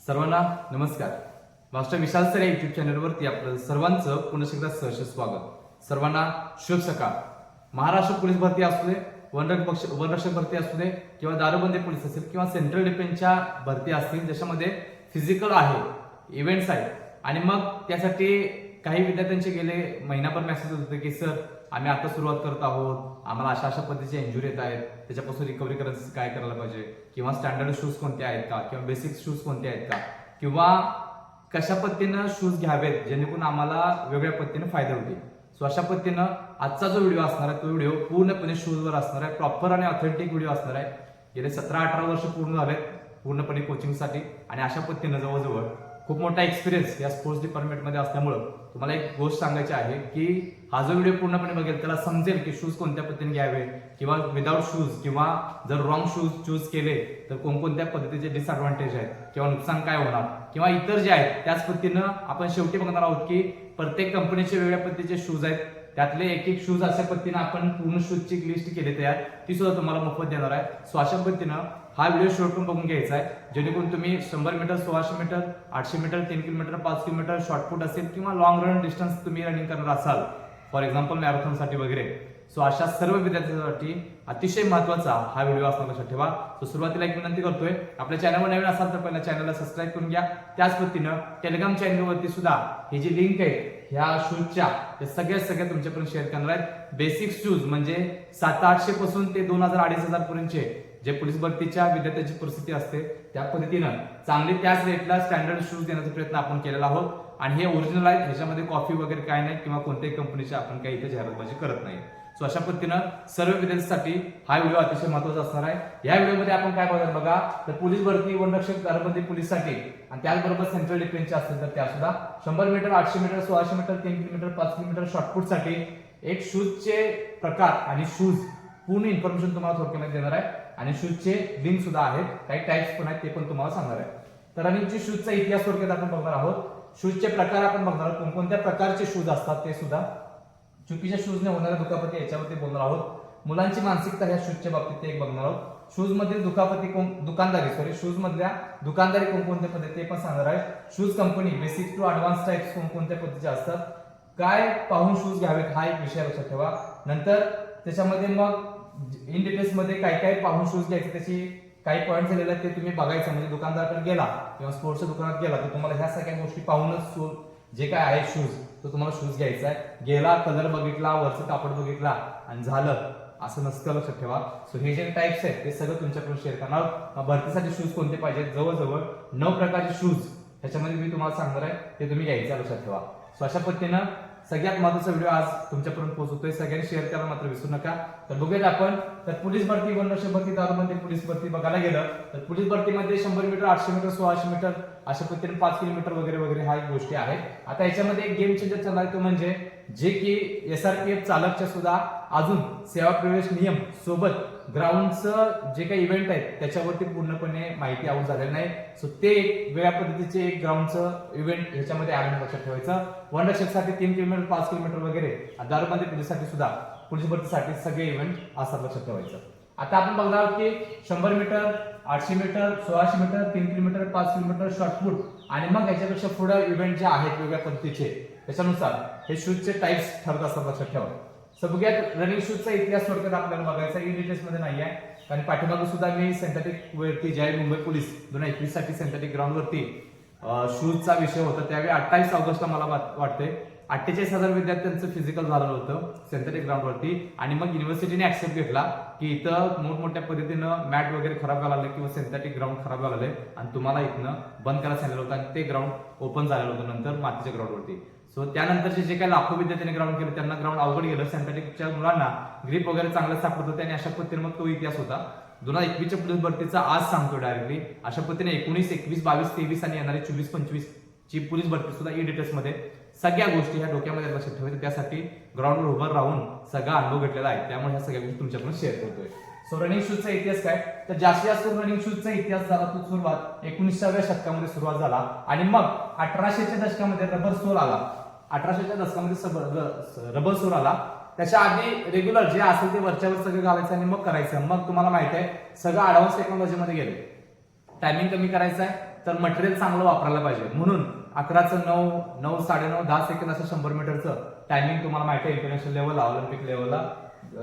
सर्वांना नमस्कार. Master Vishal sir या युट्यूब चॅनलवरती आपलं सर्वांचं पुन्हा एकदा सहर्ष स्वागत. सर्वांना शुभ सकाळ. महाराष्ट्र पोलीस भरती असू दे वनरक्षक पक्ष वनरक्षक भरती असू दे किंवा दारूबंदी पोलीस असेल किंवा सेंट्रल डिफेन्सच्या भरती असतील ज्याच्यामध्ये फिजिकल आहे इव्हेंट्स आहेत. आणि मग त्यासाठी काही विद्यार्थ्यांचे गेले महिनाभर मेसेज होते की सर आम्ही आता सुरुवात करत आहोत. आम्हाला अशा अशा पद्धतीचे इंजुरी येत आहेत. त्याच्यापासून रिकव्हरी करायचं काय करायला पाहिजे? किंवा स्टँडर्ड शूज कोणते आहेत का? किंवा बेसिक शूज कोणते आहेत का? किंवा कशा पद्धतीनं शूज घ्यावेत जेणेकरून आम्हाला वेगळ्या पद्धतीने फायदा होतील? सो अशा पद्धतीनं आजचा जो व्हिडिओ असणार आहे तो व्हिडिओ पूर्णपणे शूजवर असणार आहे. प्रॉपर आणि ऑथेंटिक व्हिडिओ असणार आहे. गेले सतरा अठरा वर्ष पूर्ण झालेत पूर्णपणे कोचिंगसाठी आणि अशा पद्धतीनं जवळजवळ खूप मोठा एक्सपिरियन्स या स्पोर्ट्स डिपार्टमेंटमध्ये असल्यामुळं तुम्हाला एक गोष्ट सांगायची आहे की हा जो व्हिडिओ पूर्णपणे बघेल त्याला समजेल की शूज कोणत्या पद्धतीने घ्यावे किंवा विदाऊट शूज किंवा जर रॉंग शूज चूज केले तर कोणकोणत्या पद्धतीचे डिसअडव्हान्टेज आहेत किंवा नुकसान काय होणार किंवा इतर जे आहेत त्याच पद्धतीनं आपण शेवटी बघणार आहोत की प्रत्येक कंपनीचे वेगळ्या पद्धतीचे शूज आहेत. त्यातले एक एक शूज अशा पद्धतीनं आपण पूर्ण शूजची लिस्ट केली तयार ती सुद्धा तुम्हाला मोफत देणार आहे. सो अशा पद्धतीनं हा व्हिडिओ शेवटून बघून घ्यायचा आहे. जेणेकरून तुम्ही शंभर मीटर सोळाशे मीटर आठशे मीटर तीन किलोमीटर पाच किलोमीटर शॉर्टफूट असेल किंवा लॉंग रन डिस्टन्स तुम्ही रनिंग करणार असाल. फॉर एक्झाम्पल मॅरेथॉनसाठी वगैरे. सो अशा सर्व विद्यार्थ्यांसाठी अतिशय महत्त्वाचा हा व्हिडिओ असणार लक्षात ठेवा. सो सुरुवातीला एक विनंती करतोय आपल्या चॅनलवर नवीन असाल तर पहिल्या चॅनलला सबस्क्राईब करून घ्या. त्याच पद्धतीनं टेलिग्राम चॅनलवरती सुद्धा ही जी लिंक आहे ह्या शूजच्या त्या सगळ्या सगळ्या तुमच्यापर्यंत शेअर करणार आहेत. बेसिक शूज म्हणजे सात आठशे पासून ते दोन हजार अडीच हजार पर्यंतचे जे पोलीस भरतीच्या विद्यार्थ्यांची परिस्थिती असते त्या पद्धतीनं चांगले त्याच रेटला स्टँडर्ड शूज देण्याचा प्रयत्न आपण केलेला आहोत. आणि हे ओरिजिनल आहेत ह्याच्यामध्ये कॉफी वगैरे काय नाही किंवा कोणत्याही कंपनीचे आपण काही इथे जाहिरातबाजी करत नाही. सो अशा पद्धतीनं सर्व विद्यार्थ्यांसाठी हा व्हिडिओ अतिशय महत्त्वाचा असणार आहे. या व्हिडिओमध्ये आपण काय बघा बघा तर पोलीस भरती वनरक्षक दरबंदी पोलीससाठी आणि त्याचबरोबर सेंट्रल डिफेन्सचे असतील तर त्या सुद्धा. शंभर मीटर आठशे मीटर सोळाशे मीटर तीन किलोमीटर पाच किलोमीटर शॉर्टपुटसाठी एक शूजचे प्रकार आणि शूज पूर्ण इन्फॉर्मेशन तुम्हाला थोडक्यामध्ये देणार आहे. आणि शूजचे लिंक सुद्धा आहेत. काही टाईप्स पण आहेत ते पण तुम्हाला सांगणार आहे. तर रनिंगची शूजचा इतिहास थोडक्यात आपण बघणार आहोत. शूजचे प्रकार आपण बघणार आहोत. कोणकोणत्या प्रकारचे शूज असतात ते सुद्धा चुकीच्या शूजने होणाऱ्या दुखापती याच्यावरती बोलणार आहोत. मुलांची मानसिकता ह्या शूजच्या बाबतीत ते एक बघणार आहोत. शूज मधील दुखापती कोण दुकानदारी सॉरी शूज मधल्या दुकानदारी कोणकोणत्या पद्धती ते पण सांगणार आहे. Shoes company basic to advance types कोणकोणत्या पद्धतीचे असतात. काय पाहून शूज घ्यावेत हा एक विषय लक्षात ठेवा. नंतर त्याच्यामध्ये मग इन डिटेल्समध्ये काय काय पाहून शूज घ्यायचे त्याची काही पॉईंट झालेले आहेत ते तुम्ही बघायचं. म्हणजे दुकानदाराकडे गेला किंवा स्पोर्ट्सच्या दुकानात गेला तर तुम्हाला ह्या सगळ्या गोष्टी पाहूनच शूज जे काय आहे शूज तो तुम्हाला शूज घ्यायचा आहे. गेला कलर बघितला वरचं कापड बघितला आणि झालं. असं नसतं लक्षात ठेवा. सो हे जे टाईप्स आहेत ते सगळं तुमच्याकडून शेअर करणार भरतीसाठी शूज कोणते पाहिजेत जवळजवळ नऊ प्रकारचे शूज ह्याच्यामध्ये मी तुम्हाला सांगणार आहे ते तुम्ही घ्यायचं लक्षात ठेवा. सो अशा पद्धतीनं सगळ्यात महत्त्वाचा व्हिडिओ आज तुमच्यापर्यंत पोहोचवतोय. सगळ्यांनी शेअर करायला मात्र विसरू नका. तर बघूयात आपण तर पोलीस भरती वनरक्षक भरती दारूबंदी पोलीस भरती बघायला गेलं तर पोलीस भरतीमध्ये शंभर मीटर आठशे मीटर सोळाशे मीटर अशा पद्धतीने पाच किलोमीटर वगैरे वगैरे ह्या एक गोष्टी आहेत. आता याच्यामध्ये एक गेम चेंजर चालणार तो म्हणजे जे की एस आर पी एफ चालकच्या सुद्धा अजून सेवा प्रवेश नियम सोबत ग्राउंडचं जे काही इव्हेंट आहेत त्याच्यावरती पूर्णपणे माहिती आऊट झालेली नाही. सो ते एक वेगळ्या पद्धतीचे एक ग्राउंडचं इव्हेंट ह्याच्यामध्ये आलं लक्षात ठेवायचं. वनरक्षकसाठी तीन किलोमीटर पाच किलोमीटर वगैरे दारूबंदी पोलीससाठी सुद्धा पोलीस भरतीसाठी सगळे इव्हेंट असतात लक्षात ठेवायचं. आता आपण बघणार आहोत की शंभर मीटर आठशे मीटर सोळाशे मीटर तीन किलोमीटर पाच किलोमीटर शॉर्टफूट आणि मग याच्यापेक्षा पुढे इव्हेंट जे आहेत वेगळ्या पद्धतीचे त्याच्यानुसार हे शूजचे टाईप्स ठरत असतात लक्षात ठेवा. सगळ्यात रनिंग शूजचा इतिहास थोडक्यात आपल्याला बघायचा इन डिटेल्समध्ये नाही आहे. कारण पाठीमागे सुद्धा मी सेंथेटिक वरती जय मुंबई पोलीस दोन हजार एकवीससाठी सेंथेटिक ग्राउंड वरती शूजचा विषय होता त्यावेळी अठ्ठावीस ऑगस्टला मला वाट- वाटते अठ्ठेचाळीस हजार विद्यार्थ्यांचं फिजिकल झालं होतं सेंथेटिक ग्राउंडवरती आणि मग युनिव्हर्सिटीने ऍक्सेप्ट घेतला की इथं मोठमोठ्या पद्धतीनं मॅट वगैरे खराब व्हायला लागले किंवा सिंथेटिक ग्राउंड खराब व्हायला लागले. आणि तुम्हाला इथनं बंद करायला सांगितलं होतं आणि ते ग्राउंड ओपन झालेलं होतं नंतर मातीच्या ग्राउंडवरती सो त्यानंतरचे जे काही लाखो विद्यार्थ्यांनी ग्राउंड केलं त्यांना ग्राउंड अवघड गेलं. सॅन्थेटिकच्या मुलांना ग्रीप वगैरे चांगलं सापडत होते आणि अशा पद्धतीने मग तो इतिहास होता. दोन हजार एकवीसच्या पोलीस भरतीचा आज सांगतो डायरेक्टली अशा पद्धतीने एकोणीस एकवीस बावीस तेवीस आणि येणारी चोवीस पंचवीस ची पोलीस भरती सुद्धा ई डिटेल्समध्ये सगळ्या गोष्टी ह्या डोक्यामध्ये लक्षात ठेवायच्या त्यासाठी ग्राउंडवर उभं राहून सगळा अनुभव घेतलेला आहे. त्यामुळे ह्या सगळ्या गोष्टी तुमच्याकडून शेअर करतोय. सो रनिंग शूजचा इतिहास काय? तर जास्तीत जास्त रनिंग शूजचा इतिहास झाला तो सुरुवात एकोणीसाव्या शतकामध्ये सुरुवात झाला. आणि मग अठराशेच्या दशकामध्ये रबर सोल आला. अठराशेच्या दशकामध्ये सब- रबर सूर आला. त्याच्या आधी रेग्युलर जे असेल ते वरच्यावर सगळं घालायचं आणि मग करायचं. मग तुम्हाला माहीत आहे सगळं ऍडव्हान्स टेक्नॉलॉजीमध्ये गेले टायमिंग कमी करायचं आहे तर मटेरियल चांगलं वापरायला पाहिजे. म्हणून अकराचं नऊ नऊ साडेनऊ दहा सेकंद असं शंभर मीटरचं टायमिंग तुम्हाला माहिती आहे इंटरनॅशनल लेवलला ऑलिम्पिक लेवलला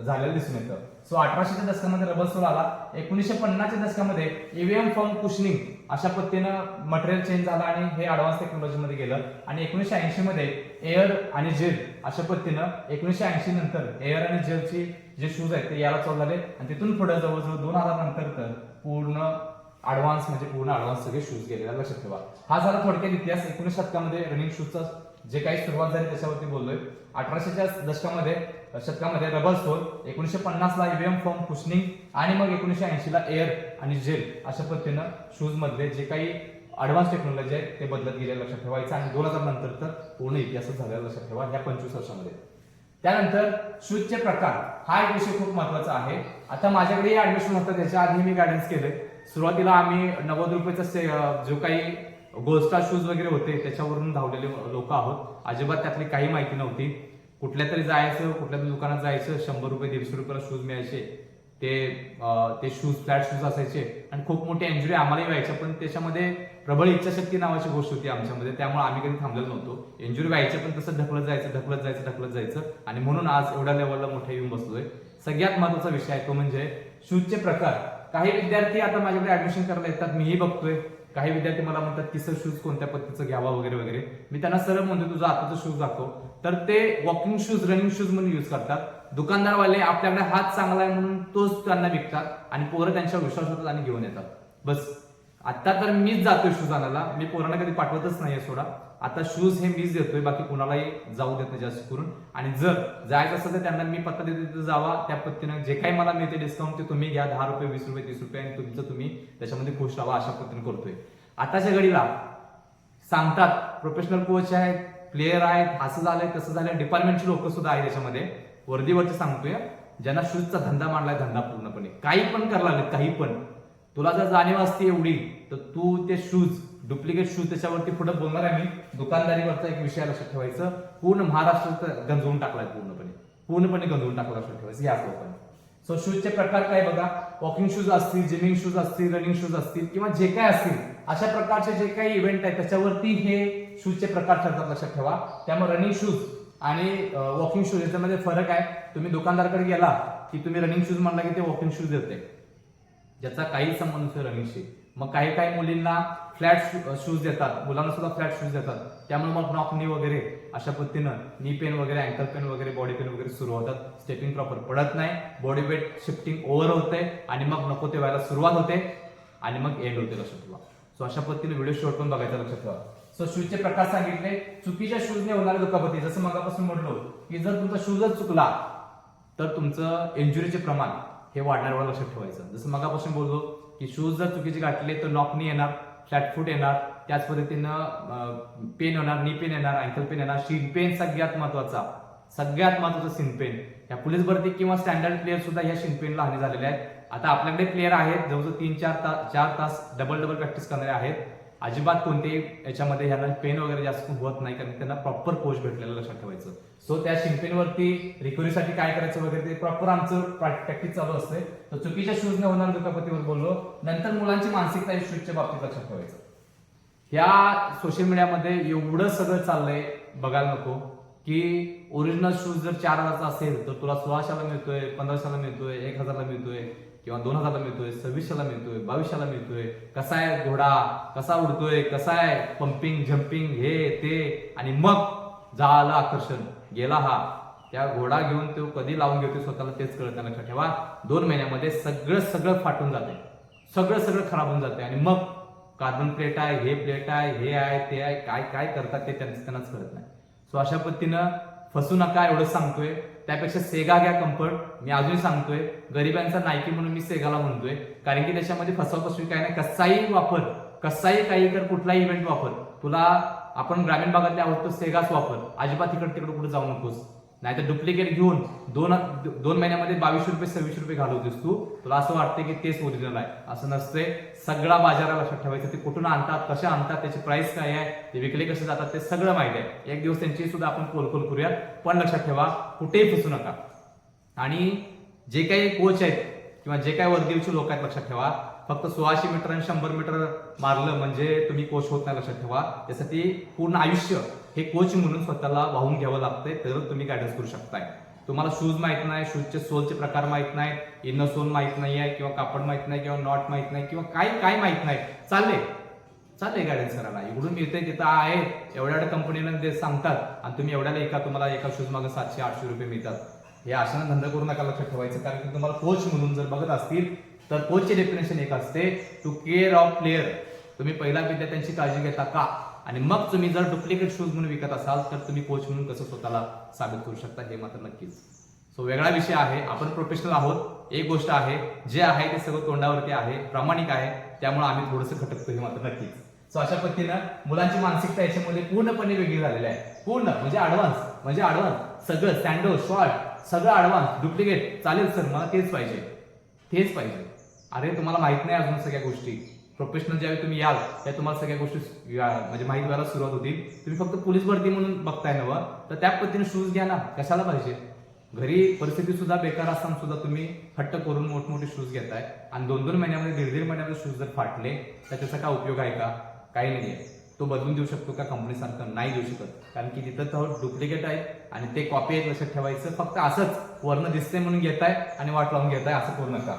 झालेलं दिसून येतं. सो अठराशेच्या दशकामध्ये रबर सोल आला. एकोणीसशे पन्नासच्या दशकामध्ये ईव्हीएम फॉर्म कुशनिंग अशा पद्धतीनं मटेरियल चेंज झाला आणि हे ऍडव्हान्स टेक्नॉलॉजीमध्ये गेलं. आणि एकोणीसशे ऐंशी मध्ये एअर आणि जेल अशा पद्धतीनं एकोणीसशे ऐंशी नंतर एअर आणि जेलची जे शूज आहेत ते याला चालू झाले. आणि तिथून पुढे जवळजवळ दोन हजार नंतर तर पूर्ण ऍडव्हान्स म्हणजे पूर्ण ऍडव्हान्स सगळे शूज गेलेला लक्षात ठेवा. हा झाला थोडक्यात इतिहास. एकोणीस शतकामध्ये रनिंग शूजचा जे काही सुरुवात झाली त्याच्यावरती बोललोय. अठराशेच्या दशकामध्ये शतकामध्ये रबर सोल एकोणीसशे पन्नासला ईव्हीएम फॉर्म कुशनिंग आणि मग एकोणीसशे ऐंशीला एअर आणि जेल अशा पद्धतीनं शूजमधले जे काही ऍडव्हान्स टेक्नॉलॉजी आहे ते बदलत गेले लक्षात ठेवायचं आणि दोन हजार नंतर तर पूर्ण इतिहासच झालेला लक्षात ठेवा या पंचवीस वर्षामध्ये. त्यानंतर शूजचे प्रकार हा एक विषय खूप महत्त्वाचा आहे. आता माझ्याकडे ऍडमिशन होतं त्याच्या आधी मी गायडन्स केले सुरुवातीला आम्ही नव्वद रुपयेचा से- जो काही गोल्डस्टार शूज वगैरे होते त्याच्यावरून धावलेले लोक आहोत. अजिबात त्यातली काही माहिती नव्हती. कुठल्या तरी जायचं कुठल्या तरी दुकानात जायचं शंभर रुपये दीडशे रुपयाला शूज मिळायचे. ते ते शूज फ्लॅट शूज असायचे. आणि खूप मोठी इंजुरी आम्हालाही व्हायच्या पण त्याच्यामध्ये प्रबळ इच्छाशक्ती नावाची गोष्ट होती आमच्यामध्ये. त्यामुळे आम्ही कधी थांबलेलो नव्हतो. इंजुरी व्हायचे पण तसं ढकलत जायचं ढकलत जायचं ढकलत जायचं. आणि म्हणून आज एवढ्या लेवलला मोठं येऊन बसलोय. सगळ्यात महत्त्वाचा विषय आहे तो म्हणजे शूजचे प्रकार. काही विद्यार्थी आता माझ्याकडे ऍडमिशन करायला येतात. मीही बघतोय. काही विद्यार्थी मला म्हणतात की सर शूज कोणत्या पद्धतीचं घ्यावा वगैरे वगैरे. मी त्यांना सरळ म्हणतो तुझा आताचा शूज दाखव. तर ते वॉकिंग शूज रनिंग शूज म्हणून युज करतात. दुकानदारवाले आपल्याकडे हात चांगला आहे म्हणून तोच त्यांना विकतात आणि पोरं त्यांच्यावर विश्वास होतात आणि घेऊन येतात. बस. आता तर मीच जातोय शूज आणायला. मी पोरांना कधी पाठवतच नाहीये सोडा. आता शूज हे मीच देतोय बाकी कुणालाही जाऊ देत नाही जास्त करून. आणि जर जायचं असेल तर त्यांना मी पत्ता देतो तिथे जावा. त्या पद्धतीनं जे काही मला मिळते डिस्काउंट ते तुम्ही घ्या. दहा रुपये वीस रुपये तीस रुपये आणि तुमचं तुम्ही त्याच्यामध्ये खुश राहा अशा पद्धतीने करतोय. आताच्या घडीला सांगतात प्रोफेशनल कोच आहेत प्लेयर आहेत असं झालंय तसं झालंय डिपार्टमेंटची लोक सुद्धा आहेत त्याच्यामध्ये वर्दीवरती सांगतोय ज्यांना शूजचा धंदा मांडलाय धंदा पूर्णपणे. काही पण करायला लागले काही पण. तुला जर जाणीव असते एवढी तर तू ते शूज डुप्लिकेट शूज त्याच्यावरती पुढे बोलणार आहे मी. दुकानदारीवरचा एक विषय लक्षात ठेवायचं. पूर्ण महाराष्ट्र गंजवून टाकलाय पूर्णपणे. पूर्णपणे गंजवून टाकला लक्षात ठेवायचं. याच लोकांनी. सो शूजचे प्रकार काय बघा? वॉकिंग शूज असतील जिमिंग शूज असतील रनिंग शूज असतील किंवा जे काय असतील अशा प्रकारचे जे काही इव्हेंट आहेत त्याच्यावरती हे शूजचे प्रकार ठरतात लक्षात ठेवा. त्यामुळे रनिंग शूज आणि वॉकिंग शूज याच्यामध्ये फरक आहे. तुम्ही दुकानदाराकडे गेला की तुम्ही रनिंग शूज म्हणला की ते वॉकिंग शूज देते. ज्याचा काही संबंध नसतो रनिंगशी मग काही काही मुलींना फ्लॅट शूज देतात. मुलांना सुद्धा फ्लॅट शूज देतात. त्यामुळे मग नॉक नी वगैरे अशा पद्धतीनं नी पेन वगैरे अँकल पेन वगैरे बॉडी पेन वगैरे सुरू होतात. स्टेपिंग प्रॉपर पडत नाही. बॉडी वेट शिफ्टिंग ओव्हर होते आणि मग नको ते व्हायला सुरुवात होते आणि मग एंड होते लक्षात ठेवा. सो अशा पद्धतीने व्हिडिओ शॉर्ट पण बघायचा लक्षात ठेवा. सो शूजचे प्रकार सांगितले. चुकीच्या शूजने होणारे दुखापती जसं मगापासून म्हटलो की जर तुमचा शूजच चुकला तर तुमचं इंजुरीचे प्रमाण हे वाढणार लक्षात ठेवायचं जसं मगापासून बोललो की शूज जर चुकीचे घातले तर नॉकनी येणार फ्लॅट फूट येणार त्याच पद्धतीनं पेन येणार नी पेन येणार अँकल पेन येणार. शीन पेन सगळ्यात महत्त्वाचा सगळ्यात महत्त्वाचा सिनपेन या पोलीस भरती किंवा स्टँडर्ड प्लेअर सुद्धा या शिन पेनला हानी झालेल्या आहेत. आता आपल्याकडे प्लेयर आहेत जवळजवळ तीन चार तास चार तास डबल डबल प्रॅक्टिस करणारे आहेत. अजिबात कोणतेही याच्यामध्ये ह्याला पेन वगैरे जास्त होत नाही कारण त्यांना प्रॉपर कोच भेटलेला लक्षात ठेवायचं. सो त्या शिंपेनवरती रिकव्हरीसाठी काय करायचं वगैरे ते प्रॉपर आमचं प्रॅक्टिस चालू असते तर चुकीच्या शूजने होणार दुखापतीवर बोललो नंतर मुलांची मानसिकता शूजच्या बाबतीत लक्षात ठेवायचं. ह्या सोशल मीडियामध्ये एवढं सगळं चाललंय बघायला नको की ओरिजिनल शूज जर चार हजारचा असेल तर तुला सोळाशेला मिळतोय पंधराशेला मिळतोय एक हजारला मिळतोय किंवा दोन हजारला मिळतोय सव्वीसशेला मिळतोय बावीसशेला मिळतोय कसा आहे घोडा कसा उडतोय कसा आहे पंपिंग जम्पिंग हे ते आणि मग झालं आकर्षण. गेला हा. त्या घोडा घेऊन तो कधी लावून घेतोय स्वतःला तेच कळत नाही लक्षात ठेवा. दोन महिन्यामध्ये सगळं सगळं फाटून जाते सगळं सगळं खराब होऊन जाते आणि मग कार्बन प्लेट आहे हे प्लेट आहे हे आहे ते आहे काय काय करतात ते त्यांचं त्यांनाच कळत नाही. सो अशा पद्धतीनं फसू नका एवढं सांगतोय. त्यापेक्षा सेगा घ्या कम्फर्ट मी अजूनही सांगतोय गरिबांचा नायकी म्हणून मी सेगाला म्हणतोय कारण की त्याच्यामध्ये फसवाफसवी काय नाही. कसाही वापर कसाही काही कर कुठलाही इव्हेंट वापर तुला आपण ग्रामीण भागातले आहोत तो सेगाच वापर. अजिबात इकडे तिकडे कुठे जाऊ नकोस. नाहीतर डुप्लिकेट घेऊन दोन दोन महिन्यामध्ये बावीसशे रुपये सव्वीसशे रुपये घालवतेस तू. तुला असं वाटते की तेच ओरिजिनल आहे. असं नसते सगळा बाजारा लक्षात ठेवायचं. ते कुठून आणतात कसे आणतात त्याची प्राइस काय आहे ते विकले कसे जातात ते सगळं माहिती आहे. एक दिवस त्यांची सुद्धा आपण कोलकोल करूयात. पण लक्षात ठेवा कुठेही फसू नका. आणि जे काही कोच आहेत किंवा जे काही वर्दीवचे लोक आहेत लक्षात ठेवा. फक्त सोळाशे मीटर आणि शंभर मीटर मारलं म्हणजे तुम्ही कोच होत नाही लक्षात ठेवा. त्यासाठी पूर्ण आयुष्य हे कोच म्हणून स्वतःला वाहून घ्यावं लागतंय तर तुम्ही गायडन्स करू शकताय. तुम्हाला शूज माहीत नाही शूजचे सोलचे प्रकार माहीत नाही इनर सोल माहीत नाही आहे किंवा कापड माहीत नाही किंवा नॉट माहीत नाही किंवा काय काय माहीत नाही. चालले चालले गायडन्स करायला. इकडून मिळतंय तिथं आहे एवढ्या एवढ्या कंपनीनं ते सांगतात आणि तुम्ही एवढ्याला एका तुम्हाला एका शूज मागे सातशे आठशे रुपये मिळतात. हे अशानं धंदा करू नका लक्षात ठेवायचं कारण की तुम्हाला कोच म्हणून जर बघत असतील तर कोचचे डेफिनेशन एक असते टू केअर ऑफ प्लेअर तुम्ही पहिला विद्यार्थ्यांची काळजी घेता का? आणि मग तुम्ही जर डुप्लिकेट शूज म्हणून विकत असाल तर तुम्ही कोच म्हणून कसं स्वतःला साबित करू शकता हे मात्र नक्कीच. सो वेगळा विषय आहे. आपण प्रोफेशनल आहोत. एक गोष्ट आहे जे आहे ते सगळं तोंडावरती आहे प्रामाणिक आहे. त्यामुळे आम्ही थोडंसं खटकतो हे मात्र नक्कीच. सो अशा पद्धतीनं मुलांची मानसिकता याच्यामध्ये पूर्णपणे वेगळी झालेली आहे. पूर्ण म्हणजे ऍडव्हान्स म्हणजे ऍडव्हान्स सगळं स्टँडो शॉर्ट सगळं ऍडव्हान्स डुप्लिकेट चालेल सर मला तेच पाहिजे. तेच पाहिजे. अरे तुम्हाला माहीत नाही अजून सगळ्या गोष्टी. प्रोफेशनल ज्यावेळी तुम्ही याल त्या तुम्हाला सगळ्या गोष्टी म्हणजे माहिती व्हायला सुरुवात होतील. तुम्ही फक्त पोलीस भरती म्हणून बघताय नव तर त्या पद्धतीने शूज घ्या ना. कशाला पाहिजे? घरी परिस्थिती सुद्धा बेकार असताना सुद्धा तुम्ही हट्ट करून मोठमोठे शूज घेताय. आणि दोन दोन महिन्यामध्ये दीड दीड महिन्यामध्ये शूज जर फाटले तर त्याचा काय उपयोग आहे का? काही नाही आहे. तो बदलून देऊ शकतो का? कंपनीसारखं नाही देऊ शकत. कारण की तिथं तर डुप्लिकेट आहे आणि ते कॉपी आहेत लक्षात ठेवायचं. फक्त असंच वर्ण दिसते म्हणून घेताय आणि वाट लावून घेताय असं करू नका.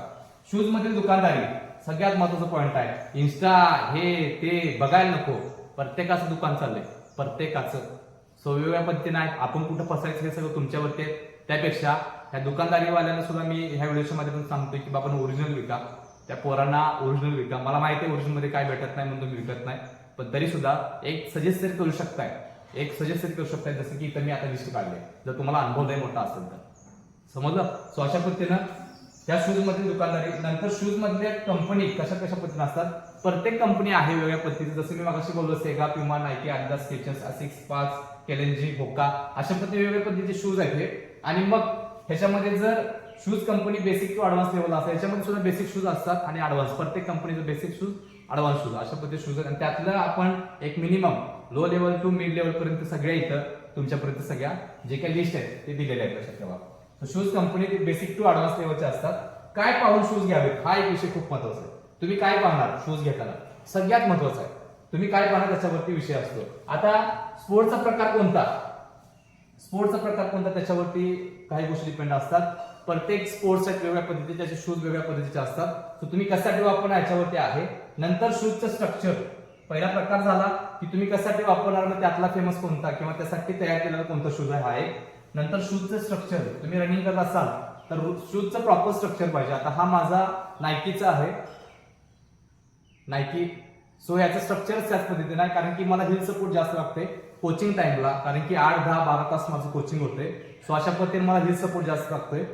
शूज मधील दुकानदारी. सगळ्यात महत्त्वाचा पॉईंट आहे. इन्स्टा हे ते बघायला नको. प्रत्येकाचं दुकान चाललंय. प्रत्येकाचं. सो वेगवेगळ्या पद्धतीने आहे. आपण कुठं फसायचं हे सगळं तुमच्यावरती आहे. त्यापेक्षा ह्या दुकानदारीवाल्यांना सुद्धा मी ह्या व्हिडिओच्या पण सांगतोय की बाबा ओरिजिनल विका. त्या पोरांना ओरिजिनल विका. मला माहिती आहे ओरिजिनलमध्ये काय भेटत नाही म्हणून तुम्ही विकत नाही. पण तरी सुद्धा एक सजेस्ट तरी करू शकताय. एक सजेस्ट तरी करू शकताय. जसं की इथं मी आता लिस्ट काढले जर तुम्हाला अनुभव लय मोठा असेल तर. समजलं? सो अशा पद्धतीनं त्या शूज मधील दुकानदारी नंतर शूज मधल्या कंपनी कशा कशा पद्धतीने असतात? प्रत्येक कंपनी आहे वेगळ्या पद्धतीचं. जसं मी मागाशी बोललो Sega Puma Nike Adidas Skechers six पास केलेनजी होका अशा पद्धती वेगवेगळ्या पद्धतीचे शूज आहेत हे. आणि मग ह्याच्यामध्ये जर shoes company basic to advance level असतात याच्यामध्ये सुद्धा बेसिक शूज असतात आणि ऍडव्हान्स प्रत्येक कंपनीचं बेसिक शूज ऍडव्हान्स शूज अशा पद्धती शूज आहेत. आणि त्यातलं आपण एक minimum low level to mid level पर्यंत सगळ्या इथं तुमच्यापर्यंत सगळ्या जे काही लिस्ट आहेत ते दिलेले आहेत लक्षात ठेवा shoes company basic to advance लेवलचे असतात. काय पाहून शूज घ्यावेत हा एक विषय खूप महत्त्वाचा आहे. तुम्ही काय पाहणार शूज घेताना? सगळ्यात महत्त्वाचा आहे. तुम्ही काय पाहणार त्याच्यावरती विषय असतो. आता स्पोर्टचा प्रकार कोणता? स्पोर्टचा प्रकार कोणता? त्याच्यावरती काही गोष्टी डिपेंड असतात. प्रत्येक स्पोर्ट्स वेगळ्या पद्धतीचे त्याचे शूज वेगळ्या पद्धतीचे असतात. सो तुम्ही कशासाठी वापरणार याच्यावरती आहे. नंतर शूजचं स्ट्रक्चर पहिला प्रकार झाला की तुम्ही कशासाठी वापरणार? मग त्यातला फेमस कोणता? किंवा त्यासाठी तयार केलेला कोणता शूज आहे? हा एक. नंतर शूजचं स्ट्रक्चर तुम्ही रनिंग करत असाल तर शूजचं प्रॉपर स्ट्रक्चर पाहिजे. आता हा माझा नायकीचा आहे. नायकी सो ह्याचं स्ट्रक्चरच त्याच पद्धतीनं आहे कारण की मला हिल सपोर्ट जास्त लागते कोचिंग टाइमला कारण की आठ दहा बारा तास माझं कोचिंग होते सो अशा पद्धतीने मला हिल सपोर्ट जास्त लागतोय.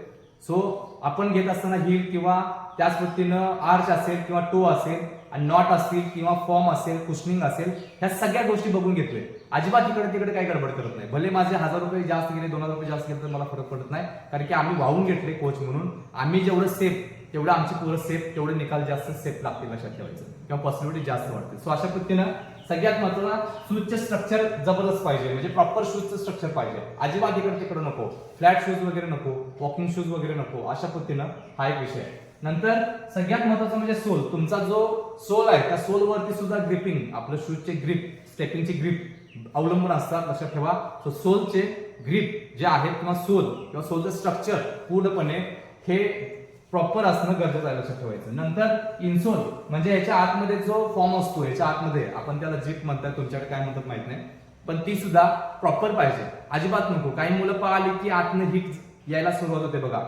सो आपण घेत असताना हिल किंवा त्याच पद्धतीनं आर्च असेल किंवा टो असेल नॉट असतील किंवा फॉर्म असेल कुशनिंग असेल ह्या सगळ्या गोष्टी बघून घेतोय. अजिबात इकडे तिकडे काही गडबड करत नाही. भले माझे हजार रुपये जास्त गेले दोन हजार रुपये जास्त गेले तर मला फरक पडत नाही. कारण की आम्ही वाहून घेतले कोच म्हणून. आम्ही जेवढं सेफ तेवढं आमची पोरं सेफ तेवढे निकाल जास्त सेफ लागतील लक्षात ठेवायचं. किंवा पॉसिबिलिटी जास्त वाढते सो अशा पद्धतीनं सगळ्यात महत्त्वाचा शूजचे स्ट्रक्चर जबरदस्त पाहिजे. म्हणजे प्रॉपर शूजचं स्ट्रक्चर पाहिजे. अजिबात इकडे तिकडे नको. फ्लॅट शूज वगैरे नको. वॉकिंग शूज वगैरे नको. अशा पद्धतीनं हा एक विषय आहे. नंतर सगळ्यात महत्वाचं म्हणजे सोल. तुमचा जो सोल आहे त्या सोल वरती सुद्धा ग्रिपिंग आपलं शूजचे ग्रिप स्टेपिंगचे ग्रिप अवलंबून असतात लक्षात ठेवा. सो सोलचे ग्रिप जे आहेत किंवा सोल किंवा सोलचं स्ट्रक्चर पूर्णपणे हे प्रॉपर असणं गरजेचं आहे लक्षात ठेवायचं. नंतर इन्सोल म्हणजे याच्या आतमध्ये जो फॉर्म असतो याच्या आतमध्ये आपण त्याला जीप म्हणतात तुमच्याकडे काय म्हणतात माहीत नाही. पण ती सुद्धा प्रॉपर पाहिजे. अजिबात नको. काही मुलं पाहिली की आतनं हिट यायला सुरुवात होते बघा.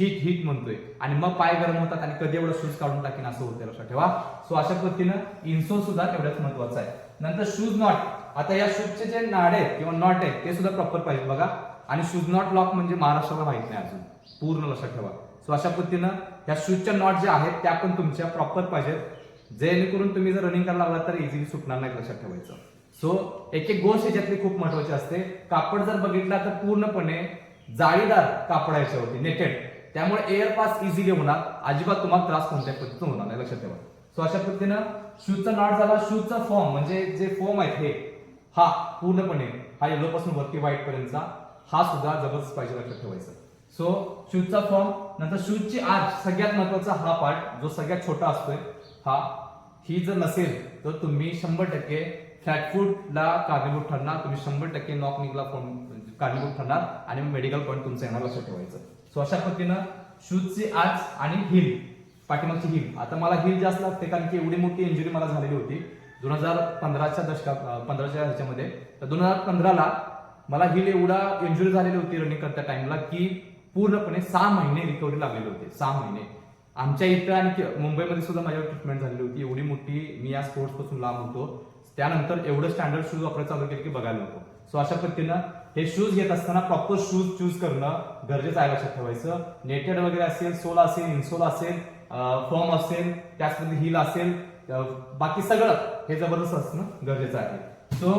हिट हिट म्हणतोय. आणि मग पाय गरम होतात आणि कधी एवढं शूज काढून टाकीन असं होतं लक्षात ठेवा. सो अशा पद्धतीनं इन्सोल सुद्धा तेवढ्याच महत्वाचं आहे. नंतर शूज नॉट आता या शूजचे जे नाड आहेत किंवा नॉट आहेत ते सुद्धा प्रॉपर पाहिजे बघा. आणि शूज नॉट लॉक म्हणजे महाराष्ट्राला माहीत नाही अजून. पूर्ण लक्षात ठेवा. सो अशा पद्धतीनं ह्या शूजच्या नॉट ज्या आहेत त्या पण तुमच्या प्रॉपर पाहिजेत. जेणेकरून तुम्ही जर रनिंग करायला लागला तर इझिली सुटणार नाही लक्षात ठेवायचं. सो एक एक गोष्ट याच्यातली खूप महत्वाची असते. कापड जर बघितला तर पूर्णपणे जाळीदार कापड होती याच्यावरती नेटेड त्यामुळे एअर पास इझिली होणार. अजिबात तुम्हाला त्रास कोणत्या पद्धतीनं होणार नाही लक्षात ठेवा. सो अशा पद्धतीनं शूजचा नॉट झाला. शूजचा फॉर्म म्हणजे जे फॉर्म आहेत हे हा पूर्णपणे हा येलो पासून वरती व्हाईट पर्यंतचा हा सुद्धा जबरदस्त पाहिजे लक्षात ठेवायचा. सो शूजचा फॉर्म नंतर शूजची आर्च सगळ्यात महत्त्वाचा हा पार्ट जो सगळ्यात छोटा असतोय हा ही जर नसेल तर तुम्ही शंभर टक्के फ्लॅटफूटला कारणीभूत ठरणार. तुम्ही शंभर टक्के नॉक फॉर्म कारणीभूत ठरणार. आणि मेडिकल पॉईंट तुमचं येणार लक्षात ठेवायचं. सो अशा पद्धतीनं शूजची आज आणि हिल पाठीमागची हिल. आता मला हिल जास्त लागते कारण की एवढी मोठी इंजुरी मला झालेली होती. दोन हजार पंधराच्या दशकात पंधराच्या ह्याच्यामध्ये. तर दोन हजार पंधराला मला हिल एवढा इंजुरी झालेली होती रनिंग करता टाइमला की पूर्णपणे सहा महिने रिकव्हरी लागलेले होते. सहा महिने. आमच्या इथं आणि मुंबईमध्ये सुद्धा माझ्यावर ट्रीटमेंट झालेली होती. एवढी मोठी मी या स्पोर्ट्सपासून लांब होतो. त्यानंतर एवढं स्टँडर्ड शूज वापरायला चालू केलं की बघायला नको. सो अशा पद्धतीनं हे शूज घेत असताना प्रॉपर शूज चूज करणं गरजेचं आहे लक्षात ठेवायचं. नेटेड वगैरे असेल सोल असेल इन्सोल असेल फॉर्म असेल त्याचमध्ये हिल असेल बाकी सगळं हे जबरदस्त असणं गरजेचं आहे. सो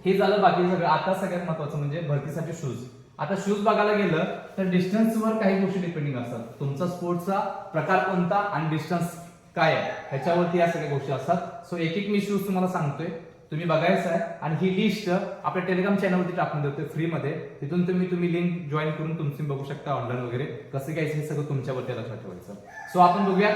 हे झालं बाकी सगळं. आता सगळ्यात महत्वाचं म्हणजे भरतीसाठी शूज आता शूज बघायला गेलं तर डिस्टन्सवर काही गोष्टी डिपेंडिंग असतात. तुमचा स्पोर्टचा प्रकार कोणता आणि डिस्टन्स काय आहे? ह्याच्यावरती या सगळ्या गोष्टी असतात. सो एक एक मी शूज तुम्हाला सांगतोय. तुम्ही बघायचं आहे आणि ही लिस्ट आपल्या टेलिग्राम चॅनलवरती टाकून देतो फ्रीमध्ये तिथून तुम्ही तुम्ही लिंक जॉईन करून तुमची बघू शकता ऑनलाईन वगैरे. कसं घ्यायचं हे सगळं तुमच्यावरती लक्षात ठेवायचं. सो आपण बघूया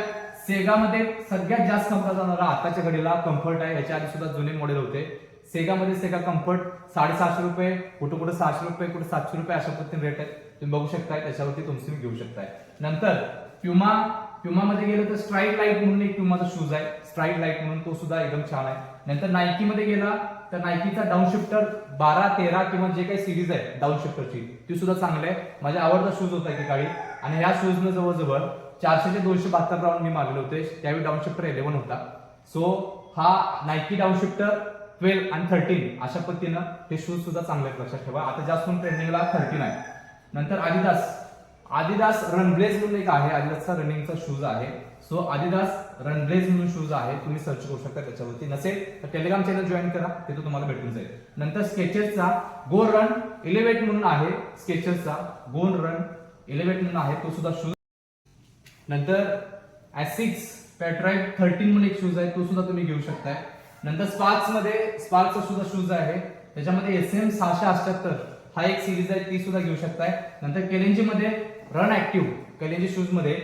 सेगामध्ये सगळ्यात जास्त कंफर्ट जाणारा आताच्या घडीला कम्फर्ट आहे. याच्या आधी सुद्धा जुने मॉडेल होते. सेगामध्ये सेगा कम्फर्ट साडेसहाशे रुपये कुठं कुठं सहाशे रुपये कुठं सातशे रुपये अशा पद्धतीने रेट आहेत. तुम्ही बघू शकताय त्याच्यावरती तुमची तुम्ही घेऊ शकताय. नंतर प्युमा प्युमामध्ये गेलं तर स्ट्राईट लाइट म्हणून एक प्युमाचा शूज आहे. स्ट्राईट लाइट म्हणून तो सुद्धा एकदम छान आहे. नंतर नाईकीमध्ये गेला तर नायकीचा डाऊन शिफ्टर बारा तेरा किंवा जे काही सिरीज आहे डाऊन शिफ्टरची ती सुद्धा चांगली आहे. माझा आवडता शूज होता एकेकाळी आणि ह्या शूजनं जवळजवळ चारशे ते दोनशे बहात्तर राऊंड मी मागले होते. त्यावेळी डाऊन शिफ्टर इलेव्हन होता. सो हा नायकी डाऊन शिफ्टर ट्वेल्व आणि थर्टीन अशा पद्धतीनं हे शूज सुद्धा चांगले आहेत लक्षात ठेवा. आता जास्त ट्रेंडिंगला थर्टीन आहे. नंतर आदिदास आदिदास रनब्लेज म्हणून एक आहे. आदिदासचा रनिंगचा शूज आहे. सो आदिदास रनरेज म्हणून शूज आहे तुम्ही सर्च करू शकता त्याच्यावरती. नसेल तर टेलिग्राम चॅनल जॉईन करा. तिथे तुम्हाला भेटून जाईल. नंतर स्केचेसचा गो रन इलेवेट म्हणून आहे. स्केचेसचा गो रन इलेवेट म्हणून आहे. तो सुद्धा शूज नंतर ऍसिक्स पॅट्राईट थर्टीन म्हणून एक शूज आहे. तो सुद्धा तुम्ही घेऊ शकताय. नंतर स्पार्क्समध्ये स्पार्कचा सुद्धा शूज आहे. त्याच्यामध्ये एस एम सहाशे अष्ट्याहत्तर हा एक सिरीज आहे. ती सुद्धा घेऊ शकताय. नंतर केलेंजी मध्ये रन ऍक्टिव्ह केलेंजी शूजमध्ये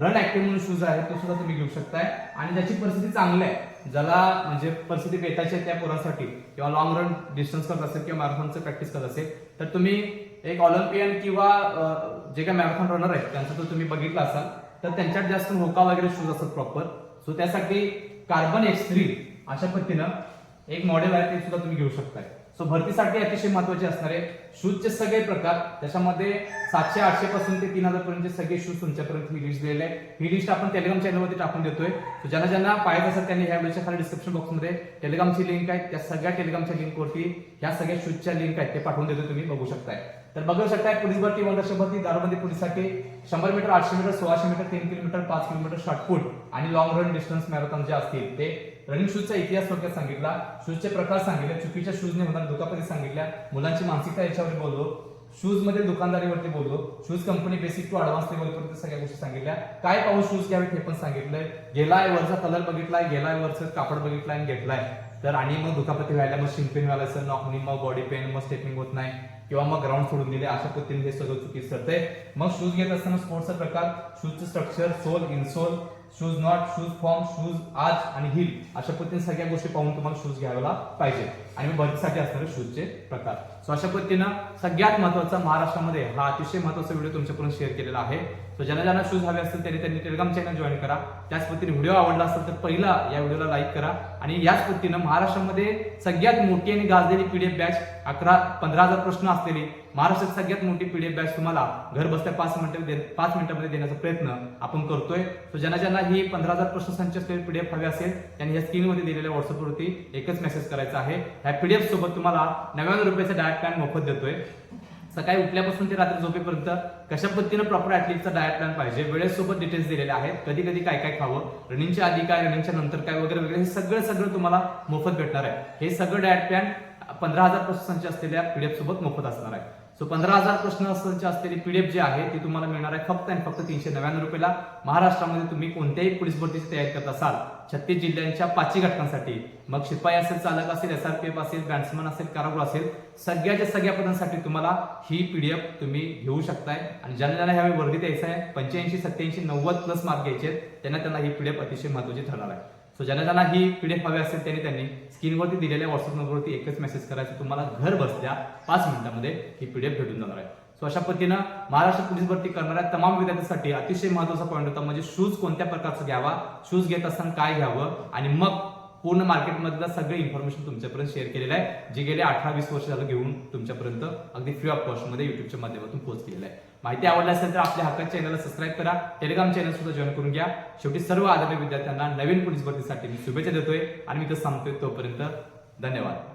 रन ऍक्टिव्ह म्हणून शूज आहे तो सुद्धा तुम्ही घेऊ शकताय. आणि ज्याची परिस्थिती चांगली आहे ज्याला म्हणजे परिस्थिती बेताची आहे त्या पोरासाठी किंवा लॉंग रन डिस्टन्स करत असेल किंवा मॅरेथॉनचं प्रॅक्टिस करत असेल तर तुम्ही एक ऑलिम्पियन किंवा जे काही मॅरेथॉन रनर आहेत त्यांचं जर तुम्ही बघितलं असाल तर त्यांच्यात जास्त होका वगैरे शूज असतात प्रॉपर सो त्यासाठी कार्बन एक्स थ्री अशा पद्धतीनं एक मॉडेल आहे ते सुद्धा तुम्ही घेऊ शकताय. सो भरतीसाठी अतिशय महत्त्वाचे असणारे शूजचे सगळे प्रकार त्याच्यामध्ये सातशे आठशे पासून ते तीन हजार पर्यंतचे सगळे शूज तुमच्यापर्यंत मी लिस्ट दिलेले आहे. ही लिस्ट आपण टेलिग्राम चॅनलमध्ये टाकून देतोय. सो ज्यांना ज्यांना पाहिजे असेल त्यांनी ह्या व्हिडिओच्या खाली डिस्क्रिप्शन बॉक्समध्ये टेलिग्रामची लिंक आहे. त्या सगळ्या टेलिग्रामच्या लिंकवरती ह्या सगळ्या शूजच्या लिंक आहेत ते पाठवून देतो तुम्ही बघू शकताय. तर बघू शकताय पोलीस भरती वंदर्श भरती दारूबंदी पोलीससाठी शंभर मीटर आठशे मीटर सोळाशे मीटर तीन किलोमीटर पाच किलोमीटर शॉर्टफूट आणि लॉंग रन डिस्टन्स मॅरेथॉन जे असतील ते रनिंग शूजचा इतिहास थोडक्यात सांगितला. शूजचे प्रकार सांगितले. चुकीच्या शूजने होणार दुखापती सांगितल्या. मुलांची मानसिकता याच्यावर बोललो. शूजमध्ये दुकानदारीवरती बोललो. Shoes company basic to advance लेवलपर्यंत सगळ्या गोष्टी सांगितल्या. काय पाऊस शूज घ्यावेत हे पण सांगितलंय. गेलाय वरचा कलर बघितलाय गेलाय वरचं कापड बघितलाय आणि घेतलाय. तर आणि मग दुखापती व्हायला मग शिंपेन व्हायला सर नॉकनी मग बॉडी पेन मग स्टेपिंग होत नाही. किंवा मग ग्राउंड सोडून दिले अशा पद्धतीने हे सगळं चुकीचं ठरतंय. मग शूज घेत असताना स्पोर्ट्सचा प्रकार शूजचं structure sole insole shoes not shoes form shoes आज आणि हिल अशा पद्धतीने सगळ्या गोष्टी पाहून तुम्हाला शूज घ्यायला पाहिजे. आणि मग असणारे शूजचे प्रकार. सो अशा पद्धतीनं सगळ्यात महत्त्वाचा महाराष्ट्रामध्ये हा अतिशय महत्त्वाचा व्हिडिओ तुमच्याकडून शेअर केलेला आहे. सो ज्यांना ज्यांना शूज हवे असतील त्यांनी त्यांनी टेलिग्राम चॅनल जॉईन करा. त्याच पद्धतीने व्हिडिओ आवडला असेल तर पहिला या व्हिडिओला लाईक करा. आणि याच पद्धतीनं महाराष्ट्रामध्ये सगळ्यात मोठी आणि गाजलेली पीडीएफ बॅच अकरा पंधरा हजार प्रश्न असलेली महाराष्ट्रात सगळ्यात मोठी पीडीएफ बॅच तुम्हाला घर बसल्या पाच मिनिटं पाच मिनिटांमध्ये देण्याचा प्रयत्न आपण करतोय. सो ज्यांना ज्यांना ही पंधरा हजार प्रश्न संच असलेली पीडीएफ हवी असेल त्यांनी या स्क्रीनमध्ये दिलेल्या व्हॉट्सअपवरती एकच मेसेज करायचा आहे. ह्या पीडीएफ सोबत तुम्हाला नव्याण्णव रुपयाचा डायट प्लॅन मोफत देतोय. सकाळी उठल्यापासून ते रात्री झोपेपर्यंत कशा पद्धतीनं प्रॉपर ऍथलीटचा डायट प्लॅन पाहिजे वेळेसोबत डिटेल्स दिलेले आहेत. कधी कधी काय काय खावं रनिंगच्या आधी काय रनिंगच्या नंतर काय वगैरे वगैरे हे सगळं सगळं तुम्हाला मोफत भेटणार आहे. हे सगळं डायट प्लॅन पंधरा हजार प्रश्न संच असलेल्या पीडीएफ सोबत मोफत असणार आहे. सो पंधरा हजार प्रश्न असण्याचे असलेली पीडीएफ जे आहे ती तुम्हाला मिळणार आहे फक्त आणि फक्त तीनशे नव्याण्णव रुपयाला. महाराष्ट्रामध्ये तुम्ही कोणत्याही पोलीस भरतीची तयारी करत असाल छत्तीस जिल्ह्यांच्या पाचही घटकांसाठी. मग शिपाई असेल चालक असेल एसआरपीएफ असेल बॅट्समन असेल कारागृह असेल सगळ्याच्या सगळ्या पदांसाठी तुम्हाला ही पीडीएफ तुम्ही घेऊ शकताय. आणि ज्यांना ज्यांना ह्यावेळी वर्गी द्यायचं आहे पंच्याऐंशी सत्याऐंशी नव्वद प्लस मार्क घ्यायचे आहेत त्यांना त्यांना ही पीडीएफ अतिशय महत्वाची ठरणार आहे. सो ज्यांना ज्यांना ही पी डी एफ हवी असेल त्यांनी त्यांनी स्क्रीनवरती दिलेल्या व्हॉट्सअप नंबरवरती एकच मेसेज करायचं. तुम्हाला घर बसल्या पाच मिनिटांमध्ये ही पी डी एफ भेटून जाणार आहे. सो अशा पद्धतीनं महाराष्ट्र पोलीस भरती करणाऱ्या तमाम विद्यार्थ्यांसाठी अतिशय महत्त्वाचा पॉईंट होता. म्हणजे शूज कोणत्या प्रकारचा घ्यावा? शूज घेत असताना काय घ्यावं? आणि मग पूर्ण मार्केटमधलं सगळं इन्फॉर्मेशन तुमच्यापर्यंत शेअर केलेलं आहे. जे गेले अठरा वीस वर्ष झालं घेऊन तुमच्यापर्यंत अगदी फ्री ऑफ कॉस्टमध्ये युट्यूबच्या माध्यमातून पोहोचलेलं आहे. माहिती आवडली असेल तर आपल्या हक्काच्या चॅनलला सबस्क्राईब करा. टेलिग्राम चॅनल सुद्धा जॉईन करून घ्या. शेवटी सर्व आदरणीय विद्यार्थ्यांना नवीन पोलीस भरतीसाठी मी शुभेच्छा देतोय आणि मी तर सांगतोय तोपर्यंत धन्यवाद.